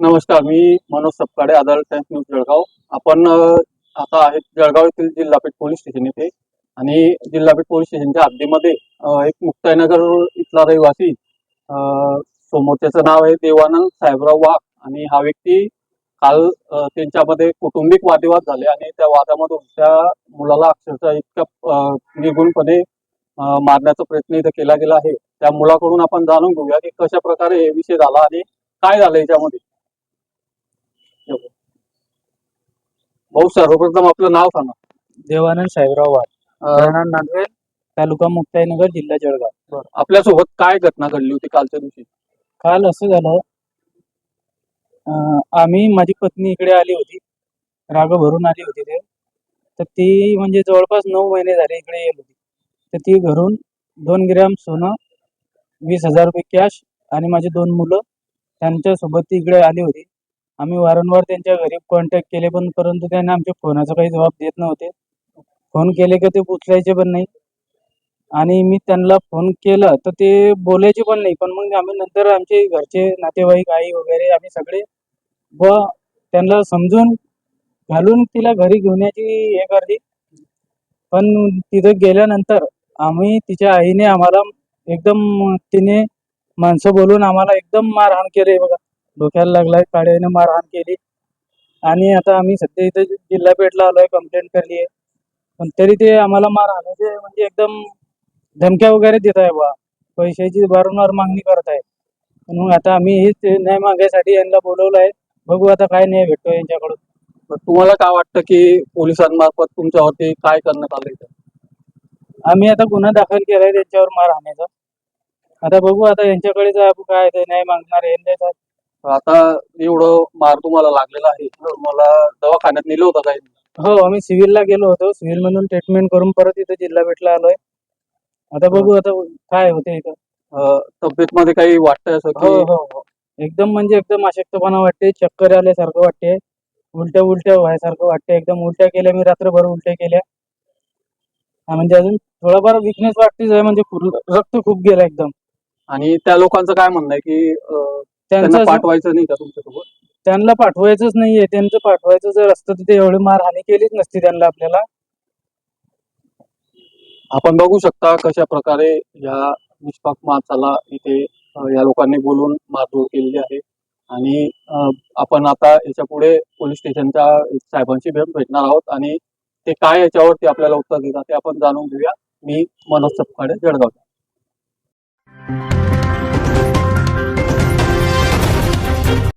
नमस्कार मी Manoj Sapkade Aadhaar times news Jalgaon. आपण आता आहेत जळगाव येथील जिल्हापेठ पोलीस स्टेशन येथे आणि जिल्हापेठ पोलीस स्टेशनच्या हद्दीमध्ये एक मुक्ताईनगर इथला रहिवासी समोरच्याचं समोर त्याचं नाव आहे देवानंद साहेबराव वाघ. आणि हा व्यक्ती काल त्यांच्यामध्ये कौटुंबिक वादविवाद झाले आणि त्या वादामधून त्या मुलाला अक्षरशः इतक्या निर्गुणपणे मारण्याचा प्रयत्न इथं केला गेला आहे. त्या मुलाकडून आपण जाणून घेऊया की कशा प्रकारे हे विषय झाला आणि काय झालं याच्यामध्ये. भाऊ सर्वप्रथम आपलं नाव सांगा. देवानंद साहेबराव वाघ. तालुका मुक्ताईनगर जिल्हा जळगाव. आपल्यासोबत काय घटना घडली होती कालच्या दिवशी? काल असं झालं आम्ही माझी पत्नी इकडे आली होती. राग भरून आली होती ते. तर ती म्हणजे जवळपास नऊ महिने झाले इकडे येत होती. तर ती घरून दोन ग्रॅम सोनं वीस हजार रुपये कॅश आणि माझी दोन मुलं त्यांच्यासोबत ती इकडे आली होती. आम्ही वारंवार त्यांच्या घरी कॉन्टॅक्ट केले पण परंतु त्यांना आमच्या फोनाचा काही जबाब देत नव्हते. फोन केले की ते उचलायचे पण नाही. आणि मी त्यांना फोन केला तर ते बोलायचे पण नाही. पण मग आम्ही नंतर आमचे घरचे नातेवाईक आई वगैरे आम्ही सगळे व त्यांना समजून घालून तिला घरी घेऊन याची हे करली पण तिथं गेल्यानंतर आम्ही तिच्या आईने आम्हाला एकदम तिने माणसं बोलून आम्हाला एकदम मारहाण केली. बघा डोक्याला लागलाय काड्याने मारहाण केली. आणि आता आम्ही सध्या इथे जिल्हा पेठला आलोय कंप्लेंट करली आहे पण तरी ते आम्हाला मारहाणाचे म्हणजे, म्हणजे एकदम धमक्या वगैरे देत आहे बा पैशाची वारंवार मागणी करत आहे म्हणून मग आता आम्ही हेच न्याय मागण्यासाठी यांना बोलवलं आहे बघू आता काय न्याय भेटतो यांच्याकडून. तुम्हाला काय वाटतं की पोलिसांमार्फत तुमच्यावरती काय करण्यात आलं इथं? आम्ही आता गुन्हा दाखल केलाय त्यांच्यावर मारहाणीचा आता बघू आता यांच्याकडे काय ते न्याय मागणार आता एवढं मार तुम्हाला लागलेला आहे मला दवाखान्यात नेलं होतं काय हो आम्ही सिव्हिलला गेलो होतो सिव्हिल मधून ट्रीटमेंट करून परत इथं जिल्हा भेटला आलोय. आता बघू आता काय होते इथं. अं, तब्येतमध्ये काही वाटतंय असं हो हो हो. एकदम म्हणजे एकदम अशक्तपणा वाटते चक्कर आल्यासारखं वाटते उलट्या उलट्या व्हायसारखं वाटते एकदम उलट्या केल्या मी रात्रभर उलट्या केल्या. म्हणजे अजून थोडाफार विकनेस वाटतेच आहे म्हणजे रक्त खूप गेलं एकदम. आणि त्या लोकांचं काय म्हणणं आहे की अं, त्यांना त्यांचं पाठवायचं नाही का तुमच्यासोबत? त्यांना पाठवायचंच नाहीये त्यांचं पाठवायचं जर असतं तर ते एवढी मारहाणी केलीच नसती त्यांना आपल्याला. आपण बघू शकता कशा प्रकारे या निष्पाप माणसाला इथे अ, या लोकांनी बोलून मारहाण केलेली आहे. आणि अ, आपण आता याच्यापुढे पोलीस स्टेशनच्या साहेबांशी भेट भेटणार आहोत आणि ते काय याच्यावरती आपल्याला उत्तर देतात ते आपण जाणून घेऊया. मी मनोज चपकाडे जळगाव